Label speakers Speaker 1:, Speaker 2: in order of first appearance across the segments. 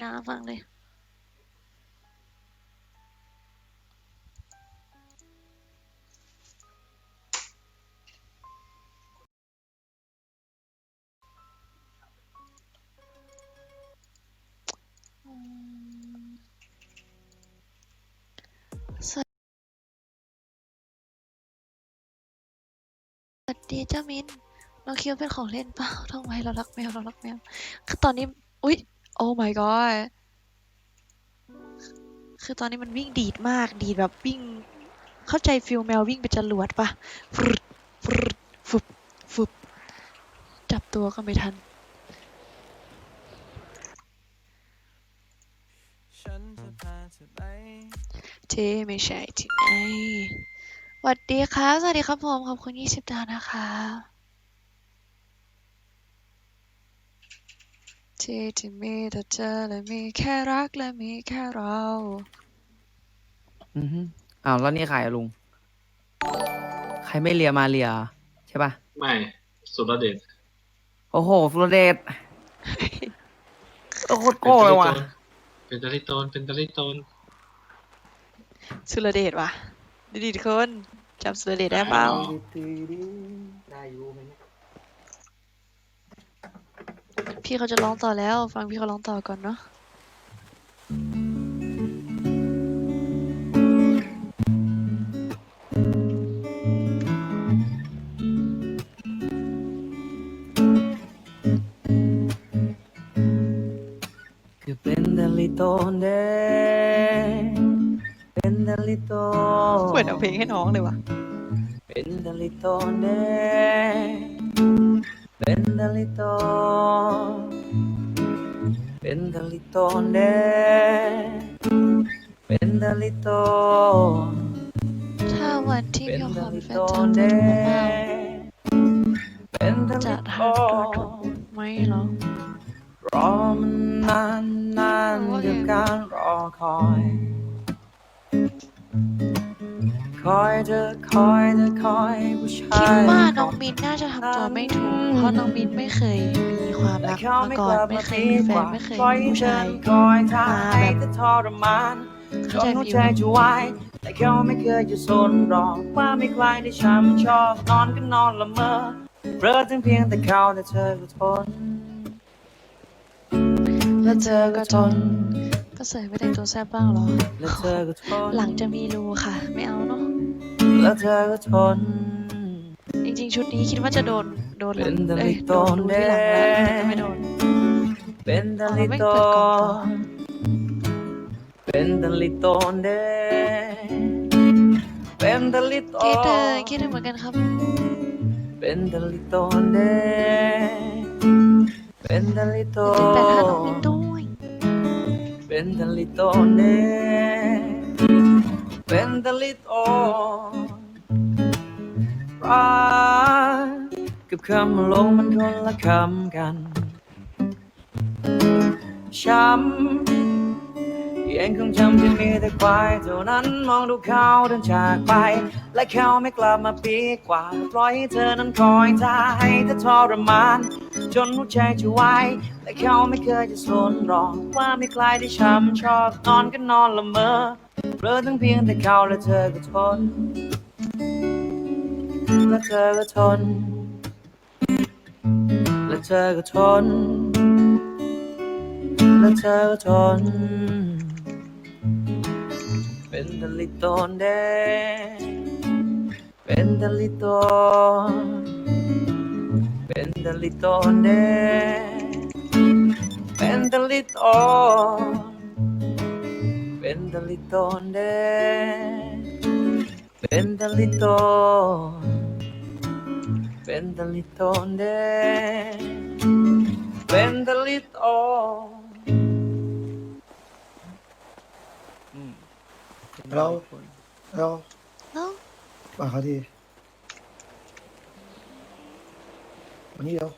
Speaker 1: น่าฟังเลยสวัสดีเจ้ามินเราคิดว่าเป็นของเล่นเปล่าทำไมเรารักแมวเรารักแมวคือตอนนี้ อุ๊ย โอ้ my god คือตอนนี้มันวิ่งดีดมากดีดแบบวิ่ง เข้าใจฟิลแมววิ่งเป็นจรวดปะฟรึดฟรึดฟึบฟึบจับตัวก็ไม่ทัน
Speaker 2: ฉันจะพาเธอไป
Speaker 1: เจไม่ใช่ที่ไหนสวัสดีครับสวัสดีครับผม ขอบคุณ20ดาวนะคะ เจที่มีแต่เธอและมีแค่รักและมีแค่เรา
Speaker 3: อือฮึอ้าวแล้วนี่ใครอะลุง ใครไม่เลียมาเลียใช่ปะ
Speaker 4: ไม่สุรเดช
Speaker 3: โอ้โหฟลูออเดตโคตรโก้เลยว่ะ
Speaker 4: เป็นตาลิโตนเป็นตาลิโตน
Speaker 1: สุรเดชว่ะดีดีทุกคนจำสุรเดชได้เปล่า
Speaker 3: ได้อยู่ไหมเนี่ย
Speaker 1: พี่เขาจะร้องต่อแล้ว ฟังพี่เขาร้องต่อก่อนเนาะ
Speaker 3: คือเป็นเดลิโตนเดเป็นเดลิโต
Speaker 1: เหมือนเอาเพลงให้น้องเลยว่ะ
Speaker 3: เป็นเดลิโตนเด เป็นเดลิโตเป็นเดลิโตนเดเป็นเดลิโต
Speaker 1: ถ้าวันที่
Speaker 3: เพี่เด
Speaker 1: ขอเป็นแฟน
Speaker 3: นเด
Speaker 1: จะ
Speaker 3: เป็นเด
Speaker 1: จะ
Speaker 3: ลิโต
Speaker 1: ทานตัวถูกไหมหรอ
Speaker 3: รอมันนานนานกับการรอคอย คอยเธอคอยเธอคอยผู้ชา
Speaker 1: คิด
Speaker 3: ย
Speaker 1: ว่าน้องมินน่าจะทำตัวไม่ถูก เพราะน้องมินไม่เคยมีความ
Speaker 3: แต่
Speaker 1: รัก
Speaker 3: เขา
Speaker 1: มา
Speaker 3: ไม่
Speaker 1: ก่อกน
Speaker 3: ลับ
Speaker 1: ไม่
Speaker 3: มา
Speaker 1: เคย
Speaker 3: ตี
Speaker 1: มีแฟ
Speaker 3: ก
Speaker 1: น
Speaker 3: ว่า
Speaker 1: ไม่เคย
Speaker 3: ปล่อย
Speaker 1: มี
Speaker 3: ให้
Speaker 1: ผู้
Speaker 3: เธอ
Speaker 1: ชาย
Speaker 3: คอยท่า
Speaker 1: มา
Speaker 3: ให้
Speaker 1: แบบ
Speaker 3: เธอทรมานจ
Speaker 1: เข้านใจ
Speaker 3: หัว
Speaker 1: ฟิ
Speaker 3: ใจ
Speaker 1: ล
Speaker 3: จะวายแต่เขาไม่เคยจะสนหรอกว่าไม่ใครที่ช้ำชอบนอนก็นอนละเมอเพ้อถึงเพียงแต่เขาแต่เธอก็ทนและเธอก็ทน
Speaker 1: ก็ใส่ไม่แต่งตัวแซ่บบ้างเหรอ
Speaker 3: และเธอก็ทน
Speaker 1: หลังจะมีรูค่ะ ไม่เอาเนาะ
Speaker 3: และเธอก็ทน
Speaker 1: จริงๆ ชุดนี้คิดว่าจะโดน โดนหลัง
Speaker 3: เป็น
Speaker 1: เอ้ย
Speaker 3: ดาริ
Speaker 1: โด
Speaker 3: โต
Speaker 1: นรูที่หลังแล้วแต่ก็ไม่โดน
Speaker 3: เป็นดาลิโต
Speaker 1: อ๋อไม่เปิดกล่องเหรอ
Speaker 3: เป็นดาลิโตนเดเป็นดาลิโต
Speaker 1: คิดถึงคิดถึงเหมือนกันครับ
Speaker 3: เป็นดาลิโตนเดเป็นดาลิโต
Speaker 1: แต่ถ้าน้องมินด้วย
Speaker 3: เป็นดาลิโตน เดเป็นดาลิโตรักกับคำลงมันคนละคำกัน ช้ำ ยังคงจำที่มีแต่ควายเท่านั้นมองดูเขาเดินจากไป และเขาไม่กลับมาปีกว่า ปล่อยให้เธอนั้นคอยท่าให้เธอทรมาน จนหัวใจจะวายและเขาไม่เคยจะสนรอกว่าไมีใครที่ช้ำชอบนอนก็นอนละเมอเพ้อทั้งเพียงแต่เขาและเธอก็ทนและเธอก็ทนและเธอก็ทนและเธอก็ทน เป็นดลิตนเดเป็นดลิตนเป็นดลิตนเดเป็นดลิตนเป็นดลิตนเดเป็นดลิตนเป็นดลิตนเดเป็นดลิตน
Speaker 5: เราแล้ว
Speaker 1: เนาะ
Speaker 5: มาเขาทีวันนี้เดี๋ยว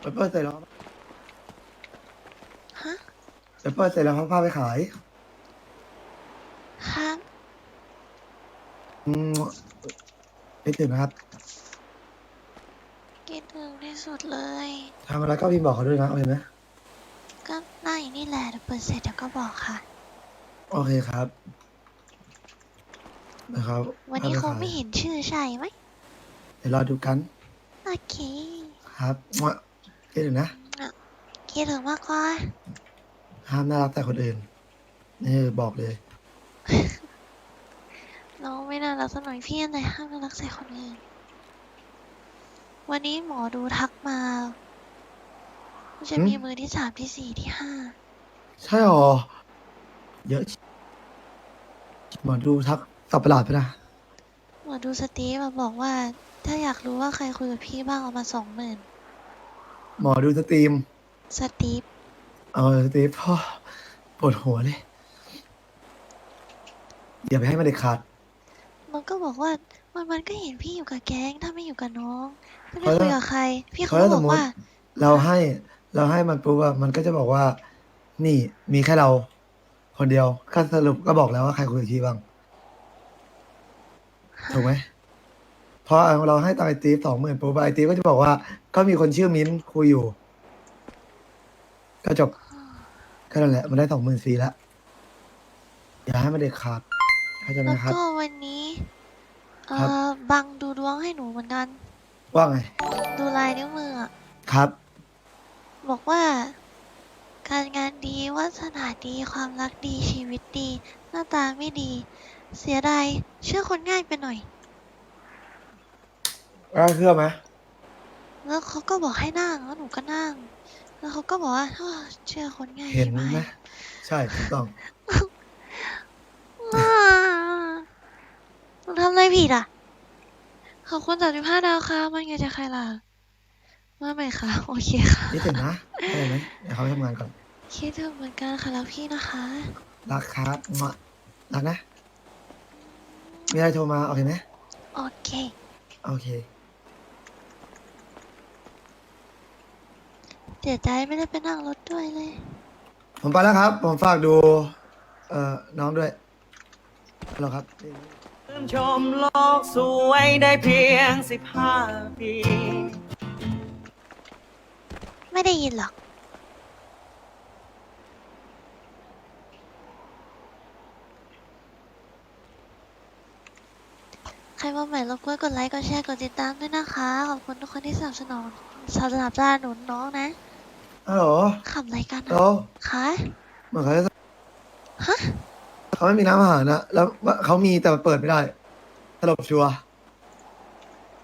Speaker 5: ไปเปิดใส่ล้อ
Speaker 1: ฮะ
Speaker 5: ไปเปิดใส่ล้อผ้าไปขาย
Speaker 1: ครับ
Speaker 5: อืมไม่ถึงนะครับ
Speaker 1: คิดถึงที่สุดเลย
Speaker 5: ทำอะไรก็พิมพ์บอกเขาด้วยนะเอาเห็นไหม
Speaker 1: ก็นั่งอยู่นี่แหละเดี๋ยวเปิดเสร็จเดี๋ยวก็บอกค่ะ
Speaker 5: โอเคครับ นะครับ
Speaker 1: วันนี้คง
Speaker 5: เอาป
Speaker 1: ไม่
Speaker 5: ขาย
Speaker 1: เห็นชื่อใช่ไหม
Speaker 5: เดี๋ยวรอดูกัน
Speaker 1: โอเค
Speaker 5: ครับมั่วเดี๋ยวนะ
Speaker 1: คิดถึงมากกว่า
Speaker 5: ห้ามน่ารักแต่คนอื่นนี่บอกเลย
Speaker 1: น้องไม่น่ารักสักหน่อยพี่อะไรห้ามน่ารักใส่คนอื่น วันนี้หมอดูทักมาว่าจะ
Speaker 5: หืม
Speaker 1: มีมือที่สามที่สี่ที่ห้า
Speaker 5: ใช่หรอ เยอะหมอดูทักสับประหลาดไปนะ
Speaker 1: หมอดูสตีฟมาบอกว่า ถ้าอยากรู้ว่าใครคุยกับพี่บ้างเอามาสองหมื่น
Speaker 5: หมอดูสตรีม
Speaker 1: สตีฟ
Speaker 5: เอาสตรีมพ่อปวดหัวเลย อย่าไปให้มันเด็ดขาด
Speaker 1: มันก็บอกว่ามันมันก็เห็นพี่อยู่กับแก๊งถ้าไม่อยู่กับน้องถ้าไม่
Speaker 5: เพราะ
Speaker 1: คุย
Speaker 5: ถ้า
Speaker 1: กับใคร พี่เขา
Speaker 5: เพราะถ้า
Speaker 1: บ
Speaker 5: ส
Speaker 1: อ
Speaker 5: ม
Speaker 1: ก
Speaker 5: มุติ
Speaker 1: ว่า
Speaker 5: เราให้ เราให้มันปุ๊บอะมันก็จะบอกว่า นี่มีแค่เรา คนเดียวก็สรุปก็บอกแล้วว่าใครคุยกับพี่บ้างถูกไหมเพราะเราให้ตังค์ไอตีสองหมื่นปุ๊บไอตีก็จะบอกว่า ก็มีคนชื่อมิ้นท์คุยอยู่ ก็จบก็นั่นแหละ มันได้สองหมื่นสี่แล้วอย่าให้มันเด็ดขาดเข้าใจไหม
Speaker 1: แล้ว
Speaker 5: ครับ
Speaker 1: ก็วันนี้ เอ
Speaker 5: ครับ
Speaker 1: อบังดูดวงให้หนูเหมือนกัน
Speaker 5: ว่าไง
Speaker 1: ดูลายนิ้วมืออะ
Speaker 5: ครับ
Speaker 1: บอกว่า การงานดีวาสนาดีความรักดีชีวิตดี หน้าตาไม่ดี เสียดายเชื่อคนง่ายไปหน่อย
Speaker 5: ว่าเชื่อไหม
Speaker 1: แล้วเขาก็บอกให้นั่งแล้วหนูก็นั่ง แล้วเขาก็บอกว่าอ้อเชื่อคนง่าย
Speaker 5: เห็น
Speaker 1: ใช่ไห
Speaker 5: ไห
Speaker 1: ม
Speaker 5: มใช่ถูกต้อง
Speaker 1: อ่าหนูทำอะไรผิดอะ ขอบคุณสามสิบห้าดาวค่ะมันไงจะใครล่ะมาใหม่ค่ะ โอเคค่ะ
Speaker 5: นี่ถึงนะเข้าใจไหมเดี๋ยวเขาไปทำงานก่อน
Speaker 1: คิดถึงเหมือนกันค่ะแล้วพี่นะคะ
Speaker 5: รักครับงะรักนะ มีอะไรโทรมาโอเคไหม
Speaker 1: โอเค
Speaker 5: โอเค
Speaker 1: เสียใจไม่ได้ไปนั่งรถด้วยเลย
Speaker 5: ผมไปแล้วครับ ผมฝากดู เอ่อ น้องด้วยฮัลโหลครับ
Speaker 3: ชื่นชมโลกสวยได้เพียงสิบห้าปี
Speaker 1: ไม่ได้ยินหรอก ใครมาใหม่รบกวนกดไลค์ กดแชร์ กดติดตามด้วยนะคะ ขอบคุณทุกคนที่สนับสนุนสนับสนุนน้องนะ
Speaker 5: ฮัลโหล
Speaker 1: ขำอะไรกัน
Speaker 5: โต
Speaker 1: อะคะ
Speaker 5: เหมือนเขาจะ
Speaker 1: ฮะ
Speaker 5: เขาไม่มีน้ำอาหารนะแล้วว่าเขามีแต่มันเปิดไม่ได้สลบชัวร์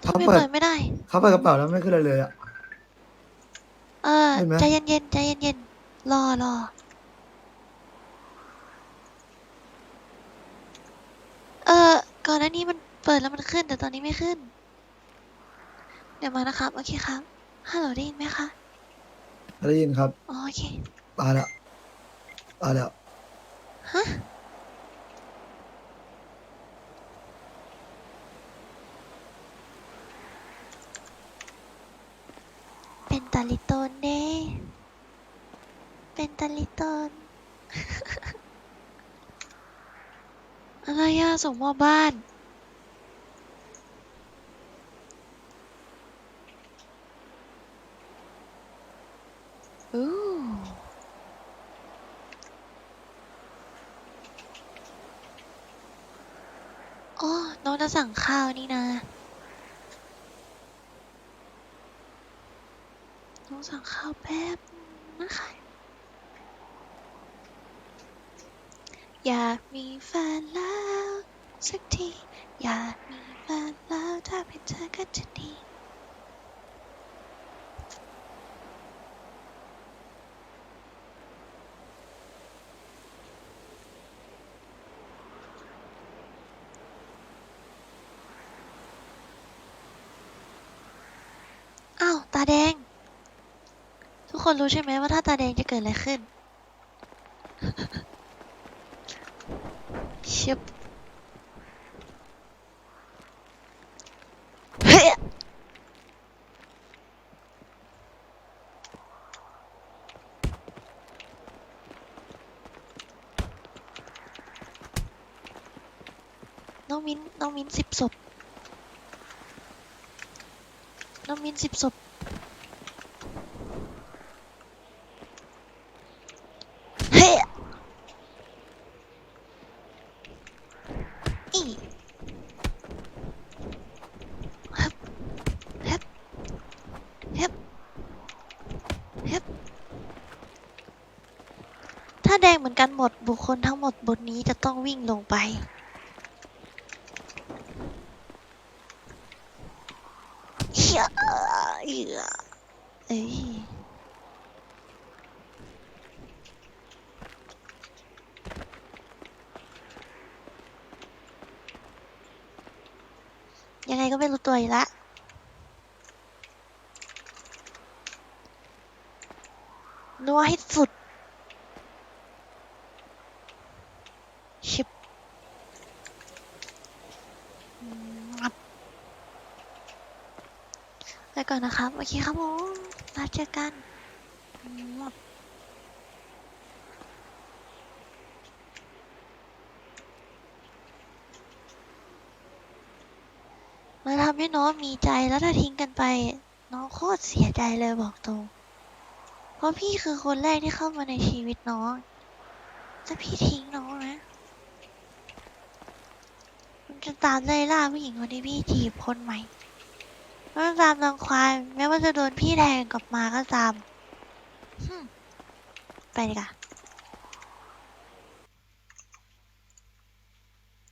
Speaker 1: ทำไม
Speaker 5: เขาเปิด
Speaker 1: เปิดไม่ได้
Speaker 5: เขาเปิดกระเป๋าแล้วไม่ขึ้นเลยเลยอะ
Speaker 1: เออ
Speaker 5: เห็นไหม
Speaker 1: ใจเย็นๆใจเย็นๆรอรอเออก่อนหน้านี้มัน เปิดแล้วมันขึ้น แต่ตอนนี้ไม่ขึ้น เดี๋ยวมานะครับ โอเคครับฮัลโหลได้ยินไหมคะ
Speaker 5: ได้ยินครับ
Speaker 1: อ๋อโอเค
Speaker 5: ตายแล้วตายแล้ว
Speaker 1: ฮะเป็นตาลิโตนเด้เป็นตาลิโตนอะไรอะส่งมอบบ้าน อู้อ๋อน้องจะสั่งข้าวนี่นะ น้องสั่งข้าวแป๊บนะคะ อยากมีแฟนแล้ว สักที อยากมีแฟนแล้วถ้าเป็นเธอก็จะดี อ้าว ตา แดง ทุกคนรู้ใช่ไหมว่าถ้าตาแดงจะเกิดอะไรขึ้นชิบเฮ้ยน้องมิ้นน้องมิ้นสิบศพน้องมิ้นสิบศพ อีฮึบฮึบฮึบฮึบถ้าแดงเหมือนกันหม ดบุคคลทั้งหมดบนนี้จะต้องวิ่งลงไปเหี้ยเหี้ยเอ้ยยังไงก็ไม่รู้ตัวอีกละนัวให้สุด ชิบงับ ไปก่อนนะครับ โอเคครับผมมาเจอกันมาทำให้น้องมีใจแล้วถ้าทิ้งกันไป น้องโคตรเสียใจเลยบอกตรงเพราะพี่คือคนแรกที่เข้ามาในชีวิตน้องถ้าพี่ทิ้งน้องนะ มัน จะตามไล่ล่าผู้หญิงคนที่พี่จีบคนใหม่มันจะตามรังควานแม้ว่าจะโดนพี่แทงกลับมาก็ตามหึ่มไปดีกว่า